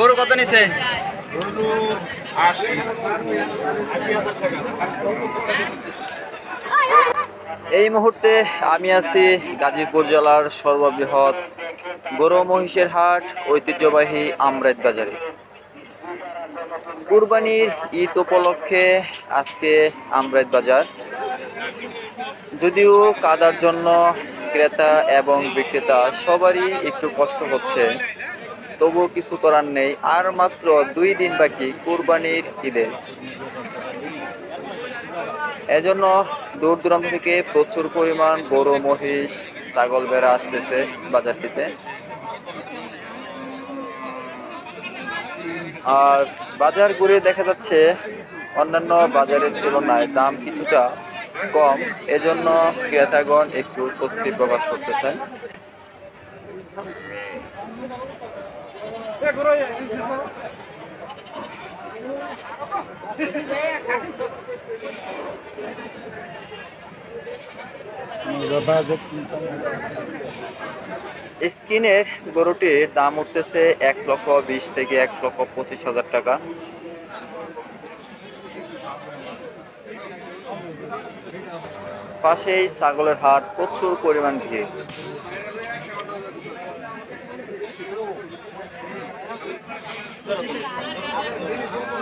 গরু কত নিছে? এই মুহূর্তে আমি আছি গাজীপুর জেলার সর্ববৃহৎ গরু মহিষের হাট, ঐতিহ্যবাহী আমরাত বাজারে। কুরবানির ঈদ উপলক্ষে আজকে আমরাত বাজার। যদিও কাদার জন্য ক্রেতা এবং বিক্রেতা সবারই একটু কষ্ট হচ্ছে, তবুও কিছু করার নেই, আর মাত্র দুই দিন বাকি কুরবানির ঈদের এজন্য দূর দূরান্ত থেকে প্রচুর পরিমাণ গরু, মহিষ, ছাগল বেড়া আসতেছে বাজারটিতে। আর বাজার ঘুরে দেখা যাচ্ছে অন্যান্য বাজারের তুলনায় দাম কিছুটা কম। এজন্য ক্রেতাগণ একটু স্বস্তি প্রকাশ করতেছেন। স্কিনের গরুটির দাম উঠতেছে এক লক্ষ বিশ থেকে এক লক্ষ পঁচিশ হাজার টাকা। পাশেই ছাগলের হাট, প্রচুর পরিমাণ ভিড়।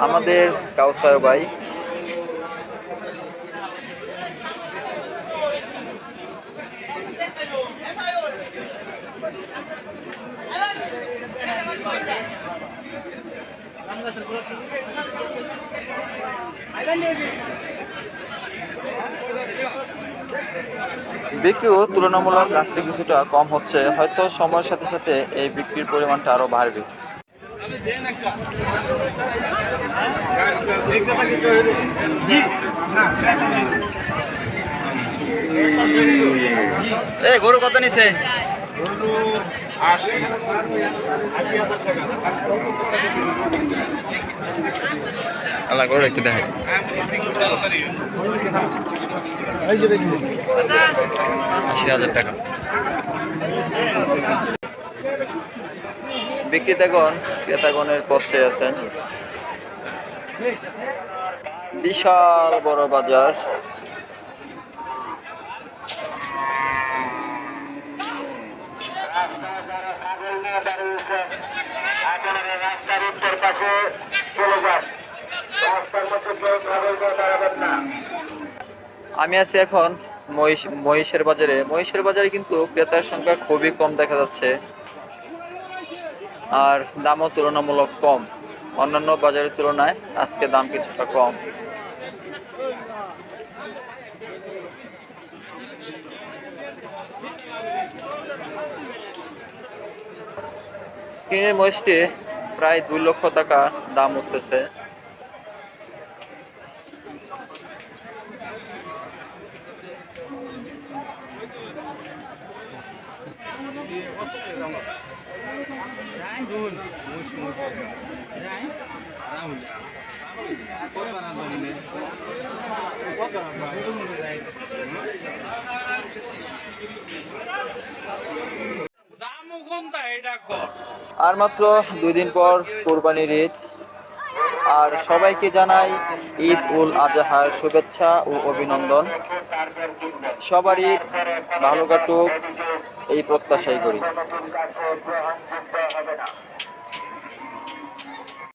আমাদের কাউসার ভাই বিক্রিও তুলনামূলক আজকে কিছুটা কম হচ্ছে, হয়তো সময়ের সাথে সাথে এই বিক্রির পরিমাণটা আরও বাড়বে। এ, গরু কত নিছে? আল্লাহ, গরু একটু দেখে আশি হাজার টাকা। বিক্রেতাগণ, ক্রেতাগণের পথে আছেন। বিশাল বড় বাজার। রাস্তার উত্তর পাশে চলে যান রাস্তার মধ্যে কেউ দাঁড়াবেন না আমি আছি এখন মহিষ, মহিষের বাজারে। মহিষের বাজারে কিন্তু ক্রেতার সংখ্যা খুবই কম দেখা যাচ্ছে। আর দামও তুলনামূলক কম। অন্যান্য বাজারের তুলনায় আজকে দাম কিছুটা কম। স্ক্রিনের মহিষটি প্রায় দুই লক্ষ টাকা দাম উঠতেছে। আর মাত্র দুই দিন পর কোরবানির ঈদ। আর সবাইকে জানাই ঈদ উল আজহার শুভেচ্ছা ও অভিনন্দন। সবার ঈদ ভালো কাটুক, এই প্রত্যাশাই করি।